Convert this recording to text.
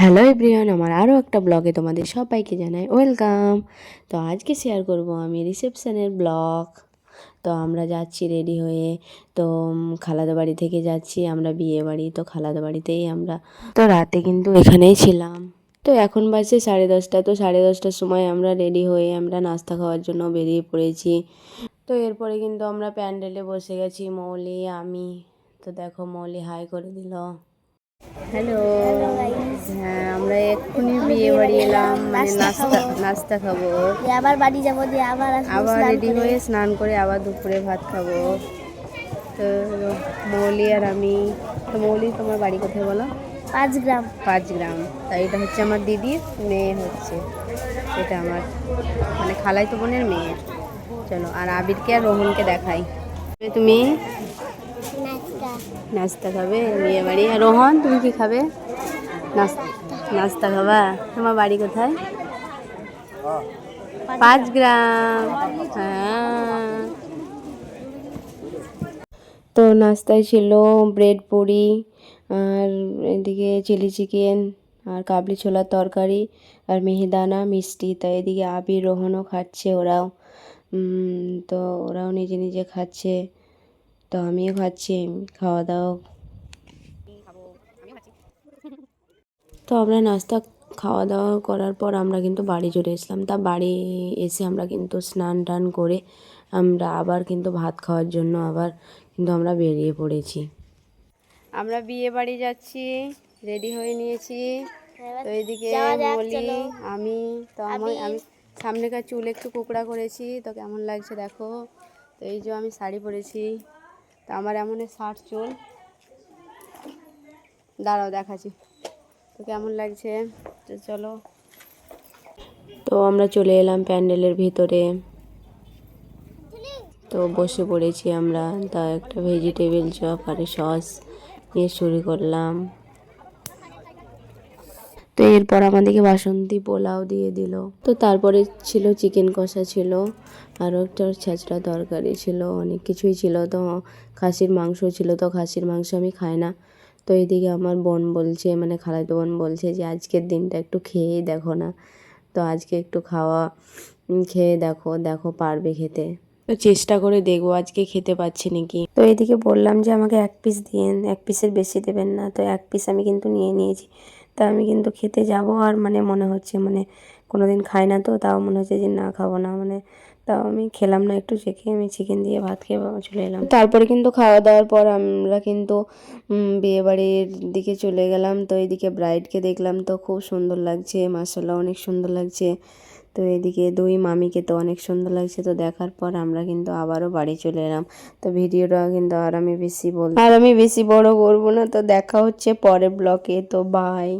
Hello everyone, আমার আরও একটা ব্লগে তোমাদের সবাইকে জানাই ওয়েলকাম। তো আজকে শেয়ার করব আমি রিসেপশনের ব্লগ। তো আমরা যাচ্ছি রেডি হয়ে, তো খালাদা বাড়ি থেকে যাচ্ছি, আমরা বিয়ে বাড়ি, তো খালাদা বাড়িতেই আমরা। তো রাতে কিন্তু এখানেই ছিলাম। তো এখন বাজছে সাড়ে দশটা, তো সাড়ে দশটার সময় আমরা রেডি হয়ে আমরা নাস্তা খাওয়ার জন্য বেরিয়ে পড়েছি। তো এরপরে কিন্তু আমরা প্যান্ডেলে বসে গেছি, মৌলি, আমি। তো দেখো মৌলি হাই করে দিল। হ্যালো হ্যাঁ আমরা এক্ষুনি বিয়ে বাড়ি এলাম মানে নাস্তা নাস্তা খাব। আবার বাড়ি যাব দিয়ে আবার আবার রেডি হয়ে স্নান করে আবার দুপুরে ভাত খাব। তো মৌলি আর আমি তো মৌলি তোমার বাড়ি কোথায় বলো? পাঁচ গ্রাম পাঁচ গ্রাম তাই এটা হচ্ছে আমার দিদির মেয়ে হচ্ছে। এটা আমার মানে খালাই তো বোনের মেয়ে। চলো আর আবিরকে আর রোহনকে দেখাই। তুমি? নাস্তা। খাবে বিয়ে বাড়ি। আর রোহন, তুমি কি খাবে? নাস্তা খাবা? তোমার বাড়ি কোথায়? পাঁচ গ্রাম। হ্যাঁ। তো নাস্তায় ছিল ব্রেড পুরি, আর এদিকে চিলি চিকেন, আর কাবলি ছোলার তরকারি, আর মিহিদানা মিষ্টি। তাই এদিকে আবির, রোহনও খাচ্ছে ওরাও। তো ওরাও নিজে নিজে খাচ্ছে। তো আমিও খাচ্ছি খাওয়া দাওয়া। তো আমরা নাস্তা খাওয়া দাওয়া করার পর আমরা কিন্তু বাড়ি চলে এসলাম তা বাড়ি এসে আমরা কিন্তু স্নান টান করে আমরা আবার কিন্তু ভাত খাওয়ার জন্য আবার কিন্তু আমরা বেরিয়ে পড়েছি। আমরা বিয়ে বাড়ি যাচ্ছি রেডি হয়ে নিয়েছি। তো এদিকে যাক, আমি তো আমি আবির। আমি সামনেকার চুল একটু কুকড়া করেছি তো কেমন লাগছে দেখো। তো এই যে আমি শাড়ি পরেছি। তো আমার এমন শার্ট চুল। দাঁড়াও দেখাচ্ছি। তো কেমন লাগছে? তো চলো। তো আমরা চলে এলাম প্যান্ডেলের ভিতরে। তো বসে পড়েছি আমরা। তা একটা ভেজিটেবিল চপ আর সস নিয়ে শুরু করলাম। তো এরপর আমাদেরকে বাসন্তী পোলাও দিয়ে দিল। তো তারপরে ছিল চিকেন কষা ছিল, আরও একটা ছেঁচড়া তরকারি ছিল, অনেক কিছুই ছিল। তো খাসির মাংস ছিল, তো খাসির মাংস আমি খাই না। তো এদিকে আমার বোন বলছে মানে খালাতো বোন বলছে যে, আজকের দিনটা একটু খেয়েই দেখো না। তো আজকে একটু খাওয়া খেয়ে দেখো দেখো পারবে খেতে। তো চেষ্টা করে দেখব, আজকে খেতে পাচ্ছি নাকি। তো এদিকে বললাম যে, আমাকে এক পিস দিয়েন এক পিসের বেশি দেবেন না। তো এক পিস আমি কিন্তু নিয়ে নিয়েছি। তা আমি কিন্তু খেতে যাব আর মানে মনে হচ্ছে মানে কোনো দিন খাই না তো, তাও মনে হচ্ছে যে না খাব না মানে তাও আমি খেলাম না একটু চেখে আমি চিকেন দিয়ে ভাত খেয়ে চলে এলাম। তারপরে কিন্তু খাওয়া দাওয়ার পর আমরা কিন্তু বিয়েবাড়ির দিকে চলে গেলাম, তো এইদিকে ব্রাইডকে দেখলাম তো খুব সুন্দর লাগছে মাসাল্লাহ অনেক সুন্দর লাগছে। তো এদিকে দুই মামিকে তো অনেক সুন্দর লাগছে, তো দেখার পর আমরা কিন্তু আবারও বাড়ি চলে এলাম। তো ভিডিওটা কিন্তু আর আমি বেশি বল আর আমি বেশি বড় করব না, তো দেখা হচ্ছে পরের ব্লকে তো বাই